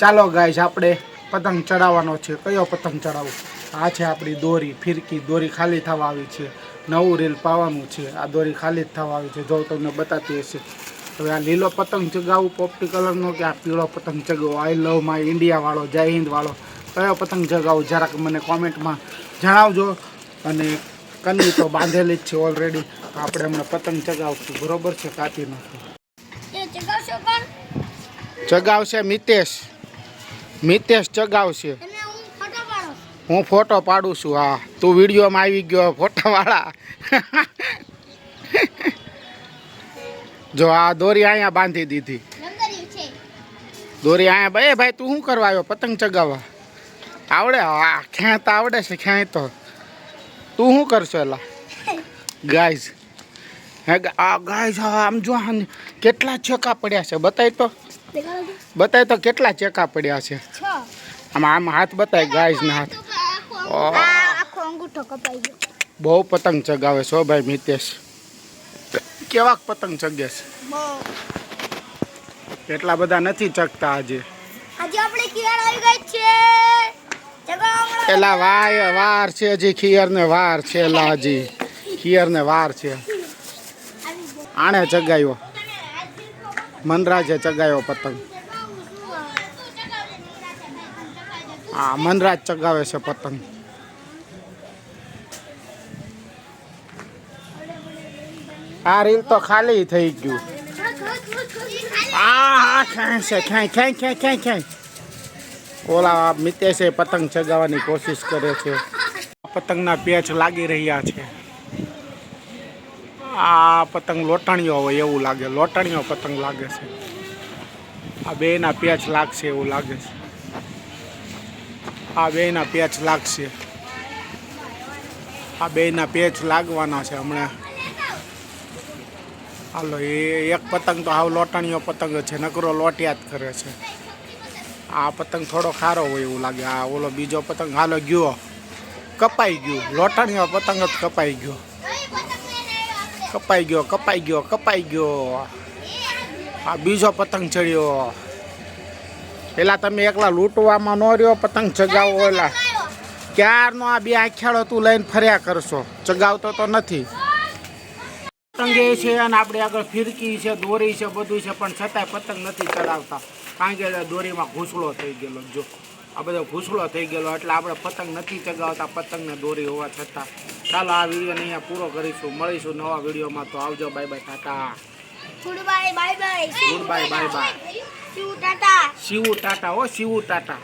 ચાલો ગાઈસ આપણે પતંગ ચડાવવાનો છે. કયો પતંગ ચડાવવો? આ છે આપણી દોરી ફિરકી દોરી ખાલી થવા આવી છે. નવું રીલ પાવાનું છે. આ દોરી ખાલી જ થવા આવી છે. જો તમને બતાતી હશે. હવે આ લીલો પતંગ ચગાવું પોપટી કલરનો કે આ પીળો પતંગ ચગાવો આઈ લવ માય ઇન્ડિયાવાળો જય હિન્દવાળો કયો પતંગ ચગાવું જરાક મને કોમેન્ટમાં જણાવજો. અને કની તો બાંધેલી જ છે ઓલરેડી આપણે હમણાં પતંગ ચગાવશું. બરોબર છે? કાપી નાખું. એ ચગાવશે મિતેશ. મિતેશ ચગાવશે. હું ફોટો પાડો છું, હા. તું વિડીયોમાં આવી ગયો ફોટાવાળા. જો આ દોરી અહીંયા બાંધી દીધી. દોરી અહીંયા ભાઈ ભાઈ, તું શું કરવા આવ્યો? પતંગ ચગાવવા. આવડે? હા, ખેંચ આવડે છે, ખેંચ તો. તું શું કરશો એલા? ગાઈઝ. હે આ ગાઈઝ આમ જો કેટલા ચેકા પડ્યા છે, બતાય તો. બતાય તો કેટલા ચેકા પડ્યા છે? આમાં આમ હાથ બતાય ગાય ના હાથ બહુ પતંગ ચગાવે છો ભાઈ મિતેશ. કેવાક પતંગ ચગે છે? એટલા બધા નથી ચગતા આજે. એલા વાય વાર છે હજી ખિયર ને વાર છે એલા હજી. ખિયર ને વાર છે. આણે ચગાવ્યો. મનરાજે ચગાવ્યો પતંગ. હા, મનરાજ ચગાવે છે પતંગ. આ રીલ તો ખાલી થઈ ગયું. આ ખેંચ છે, ખેંચ ખેંચ ખેંચ ખેંચ ખેંચ. ઓલા મિતેશે પતંગ ચગાવવાની કોશિશ કરે છે. પતંગના પેચ લાગી રહ્યા છે. આ પતંગ લોટાણીઓ હોય એવું લાગે. લોટાણીઓ પતંગ લાગે છે. આ બેના પેચ લાગશે એવું લાગે છે. આ બેના પેચ લાગશે. આ બેના પેચ લાગવાના છે હમણાં. હાલો, એ એક પતંગ તો હાવ લોટાણીઓ પતંગ છે. નકરો લોટિયા જ કરે છે. આ પતંગ થોડો ખારો હોય એવું લાગે. આ ઓલો બીજો પતંગ હાલો ગયો. કપાઈ ગયો. લોટાણીઓ પતંગ જ કપાઈ ગયો. કપાઈ ગયો કપાઈ ગયો કપાઈ ગયો. આ બીજો પતંગ ચડ્યો. પેલા તમે એકલા લૂંટવામાં ન રહ્યો પતંગ ચગાવો એલા. ક્યારનો આ બે આખ્યાળો તું લઈને ફર્યા કરશો? ચગાવતો તો નથી. પતંગે છે અને આપણે આગળ ફિરકી છે દોરી છે બધું છે પણ છતાંય પતંગ નથી ચડાવતા. કારણ કે દોરીમાં ઘૂસળો થઈ ગયેલો જો. આ બધો ઘૂસળો થઈ ગયેલો એટલે આપણે પતંગ નથી ચગાવતા પતંગને દોરી હોવા છતાં. ચાલો આ વિડીયોને અહીંયા પૂરો કરીશું. મળીશું નવા વિડીયોમાં. તો આવજો. Bye bye tata. Good bye bye. Bye good bye bye bye Shiv tata. Shiv tata ઓ શિવ ટાટા.